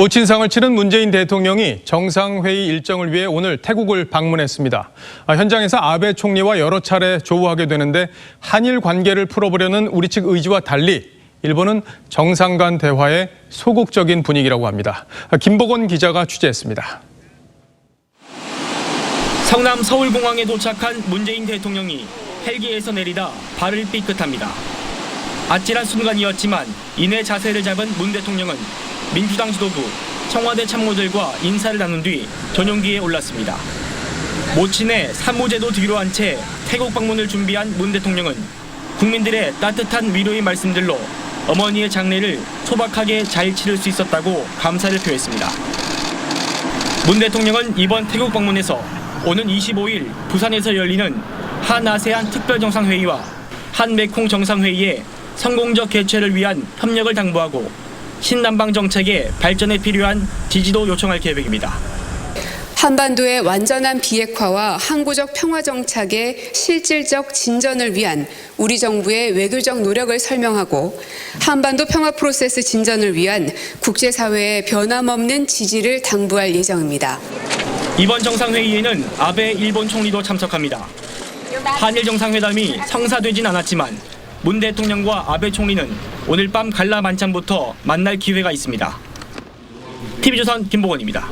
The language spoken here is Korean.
모친상을 치른 문재인 대통령이 정상회의 일정을 위해 오늘 태국을 방문했습니다. 아, 현장에서 아베 총리와 여러 차례 조우하게 되는데 한일 관계를 풀어보려는 우리 측 의지와 달리 일본은 정상 간 대화에 소극적인 분위기라고 합니다. 아, 김복원 기자가 취재했습니다. 성남 서울공항에 도착한 문재인 대통령이 헬기에서 내리다 발을 삐끗합니다. 아찔한 순간이었지만 이내 자세를 잡은 문 대통령은 민주당 지도부, 청와대 참모들과 인사를 나눈 뒤 전용기에 올랐습니다. 모친의 사무제도 뒤로 한 채 태국 방문을 준비한 문 대통령은 국민들의 따뜻한 위로의 말씀들로 어머니의 장례를 소박하게 잘 치를 수 있었다고 감사를 표했습니다. 문 대통령은 이번 태국 방문에서 오는 25일 부산에서 열리는 한아세안 특별정상회의와 한메콩 정상회의의 성공적 개최를 위한 협력을 당부하고 신남방 정책의 발전에 필요한 지지도 요청할 계획입니다. 한반도의 완전한 비핵화와 항구적 평화 정착의 실질적 진전을 위한 우리 정부의 외교적 노력을 설명하고 한반도 평화 프로세스 진전을 위한 국제사회의 변함없는 지지를 당부할 예정입니다. 이번 정상회의에는 아베 일본 총리도 참석합니다. 한일 정상회담이 성사되진 않았지만 문 대통령과 아베 총리는 오늘 밤 갈라 만찬부터 만날 기회가 있습니다. TV조선 김보건입니다.